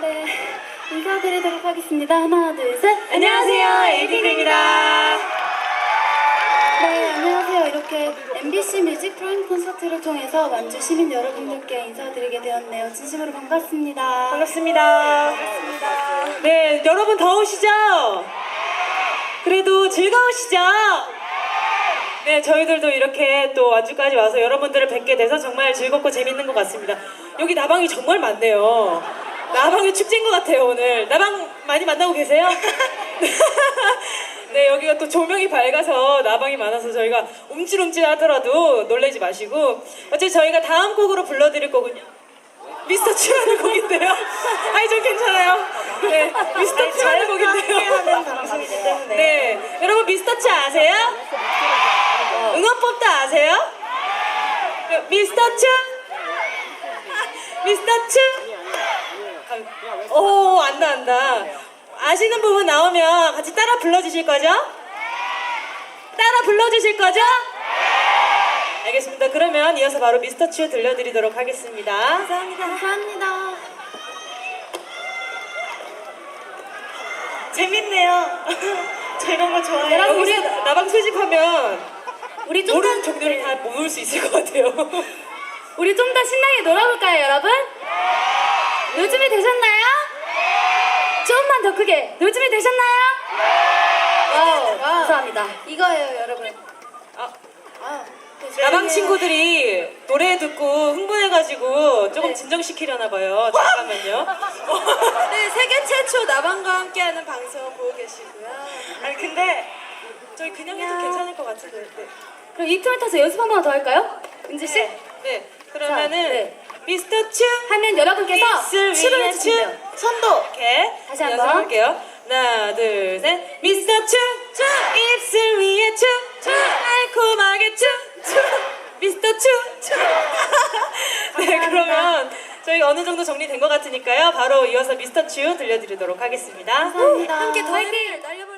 네, 인사드리도록 하겠습니다. 하나, 둘, 셋. 안녕하세요, 에이핑크입니다. 네, 안녕하세요. 이렇게 MBC 뮤직 프라임 콘서트를 통해서 완주 시민 여러분들께 인사드리게 되었네요. 진심으로 반갑습니다. 반갑습니다. 네, 여러분 더우시죠? 그래도 즐거우시죠? 네, 저희들도 이렇게 또 완주까지 와서 여러분들을 뵙게 돼서 정말 즐겁고 재밌는 것 같습니다. 여기 나방이 정말 많네요. 나방의 축제인 것 같아요, 오늘. 나방 많이 만나고 계세요? 네, 여기가 또 조명이 밝아서 나방이 많아서 저희가 움찔움찔 하더라도 놀라지 마시고. 어차피 저희가 다음 곡으로 불러드릴 거군요. 미스터 츄라는 곡인데요. 아이 좀 괜찮아요. 네, 미스터 츄라는 곡인데요. 네, 여러분 미스터 츄 아세요? 응원법도 아세요? 그, 미스터 츄? 미스터 츄? 오, 안다 안다. 아시는 부분 나오면 같이 따라 불러주실 거죠? 따라 불러주실 거죠? 알겠습니다. 그러면 이어서 바로 미스터 츄 들려드리도록 하겠습니다. 감사합니다. 감사합니다. 재밌네요. 저 이런 거 좋아해요. 여러분, 우리 나방 수집하면 우리 좀 모르는 더, 종류를 다 모을 수 있을 것 같아요. 우리 좀 더 신나게 놀아볼까요, 여러분? 요즘이 되셨나요? 조금만 더 크게. 요즘이 되셨나요? 와우, 감사합니다. 이거예요, 여러분. 아, 아, 나방 친구들이 노래 듣고 흥분해가지고 조금 네. 진정시키려나 봐요. 잠깐만요. 네, 세계 최초 나방과 함께하는 방송 보고 계시고요. 아니 근데 저희 그냥 해도 괜찮을 것 같은데. 네. 그럼 이 틈을 타서 연습 한 번 더 할까요? 은지 씨? 네. 네. 그러면은 자, 네. 미스터 츄 하면 여러분께서 돼요. 츄 선도. 이렇게 다시 한 번. 연습할게요. 하나, 둘, 셋. 미스터 츄, 츄, 입술 위에 츄, 츄, 달콤하게 츄, 츄. 미스터 츄, 츄. 네, 그러면 저희 어느 정도 정리된 것 같으니까요. 바로 이어서 미스터 츄 들려드리도록 하겠습니다. 감사합니다. 함께 더 화이팅! 해를 날려버릴 수